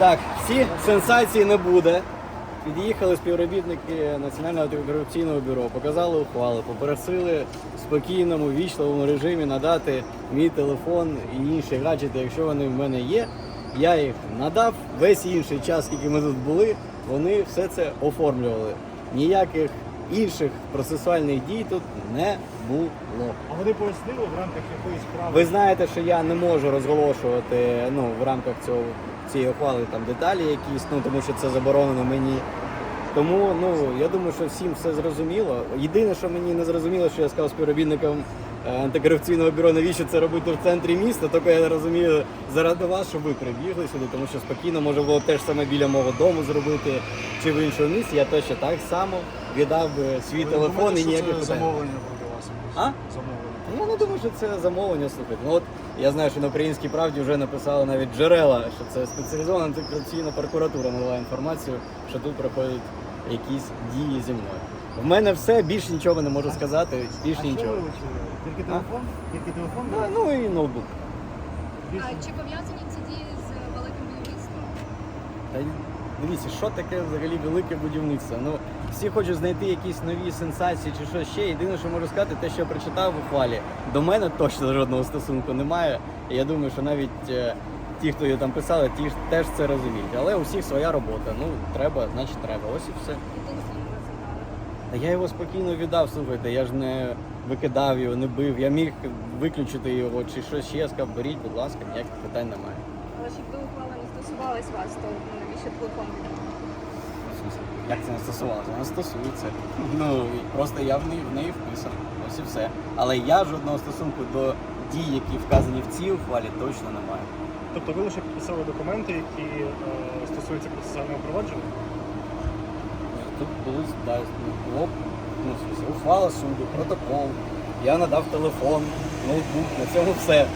Так, всі сенсації не буде. Під'їхали співробітники Національного антикорупційного бюро, показали ухвали, попросили в спокійному, вічливому режимі надати мій телефон і інші гаджети, якщо вони в мене є. Я їх надав. Весь інший час, який ми тут були, вони все це оформлювали. Ніяких інших процесуальних дій тут не було. А вони пояснили в рамках якоїсь справи. Ви знаєте, що я не можу розголошувати ну, в рамках цього цієї ухвали там деталі якісь, ну тому що це заборонено мені. Тому ну я думаю, що всім все зрозуміло. Єдине, що мені не зрозуміло, що я сказав співробітникам антикорупційного бюро, навіщо це робити в центрі міста, тільки я розумію заради вас, щоб ви прибігли сюди, тому що спокійно може було теж саме біля мого дому зробити чи в іншому місці. Я точно так само віддав би свій Ви телефон думаєте, і ніяких це питань. замовлення проти вас? А? Замовлення. Я не думаю, що це замовлення слухайте. Ну от я знаю, що на українській правді вже написали навіть джерела, що це спеціалізована антикорупційна прокуратура надала інформацію, що тут проходять якісь дії зі мною. В мене все, більше нічого не можу сказати, більше А що нічого. ви? Тільки телефон? Тільки телефон? Ну, ну і ноутбук. Більше? А чи пов'язані ці дії з великим будівництвом? Та дивіться, що таке взагалі велике будівництво. Ну всі хочуть знайти якісь нові сенсації чи що ще. Єдине, що можу сказати, те, що я прочитав в ухвалі, до мене точно жодного стосунку немає. І я думаю, що навіть е, ті, хто її там писали, ті ж теж це розуміють. Але у всіх своя робота. Ну треба, значить треба. Ось і все. Та я його спокійно віддав, слухайте, я ж не викидав його, не бив. Я міг виключити його чи щось ще. Я сказав, беріть, будь ласка, ніяких питань немає. Але ж якби ухвала не стосувалась вас, то ну, навіщо телефон віддав? Як це не стосувалося? Вона стосується. Ну і просто я в неї в неї вписаний. Ось і все. Але я жодного стосунку до дій, які вказані в цій ухвалі, точно не маю. Тобто ви лише підписали документи, які е, стосуються процесуального провадження? Тут були да, ну, було, ну, ухвала суду, протокол. Я надав телефон, ноутбук, на цьому все.